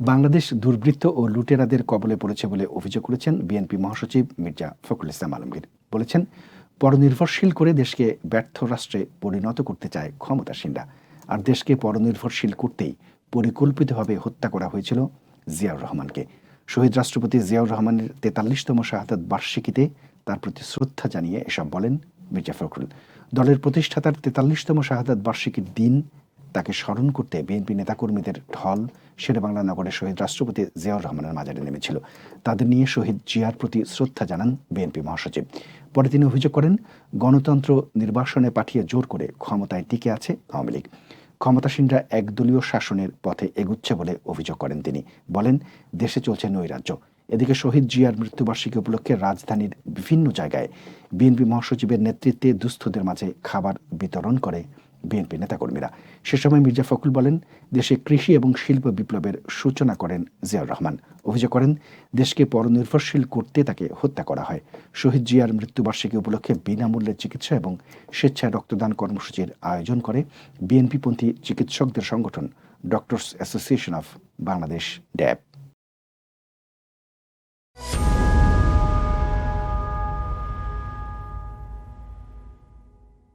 বাংলাদেশ দুর্বৃত্ত ও লুটেরাদের কবলে পড়েছে বলে অভিযোগ করেছেন বিএনপি মহাসচিব মির্জা ফখরুল ইসলাম আলমগীর। বলেছেন, পরনির্ভরশীল করে দেশকে ব্যর্থ রাষ্ট্রে পরিণত করতে চায় ক্ষমতাসীনরা। আর দেশকে পরনির্ভরশীল করতেই পরিকল্পিতভাবে হত্যা করা হয়েছিল জিয়াউর রহমানকে। শহীদ রাষ্ট্রপতি জিয়াউর রহমানের তেতাল্লিশতম শাহাদাত বার্ষিকীতে তার প্রতি শ্রদ্ধা জানিয়ে এসব বলেন মির্জা ফখরুল। দলের প্রতিষ্ঠাতার তেতাল্লিশতম শাহাদাত বার্ষিকীর দিন তাকে স্মরণ করতে বিএনপি নেতাকর্মীদের ঢল শেরেবাংলা নগরের শহীদ রাষ্ট্রপতি জিয়াউর রহমানের মাজারে নেমেছিল। তাদের নিয়ে শহীদ জিয়ার প্রতি শ্রদ্ধা জানান বিএনপি মহাসচিব। পরে তিনি অভিযোগ করেন, গণতন্ত্র নির্বাসনে পাঠিয়ে জোর করে ক্ষমতায় টিকে আছে আওয়ামী লীগ। ক্ষমতাসীনরা একদলীয় শাসনের পথে এগুচ্ছে বলে অভিযোগ করেন তিনি। বলেন, দেশে চলছে নৈরাজ্য। এদিকে শহীদ জিয়ার মৃত্যুবার্ষিকী উপলক্ষে রাজধানীর বিভিন্ন জায়গায় বিএনপি মহাসচিবের নেতৃত্বে দুস্থদের মাঝে খাবার বিতরণ করে বিএনপি নেতাকর্মীরা। সে সময় মির্জা ফখরুল বলেন, দেশে কৃষি এবং শিল্প বিপ্লবের সূচনা করেন জিয়াউর রহমান। অভিযোগ করেন, দেশকে পরনির্ভরশীল করতে তাকে হত্যা করা হয়। শহীদ জিয়ার মৃত্যুবার্ষিকী উপলক্ষে বিনামূল্যে চিকিৎসা এবং স্বেচ্ছায় রক্তদান কর্মসূচির আয়োজন করে বিএনপিপন্থী চিকিৎসকদের সংগঠন doctors association of Bangladesh, DAB.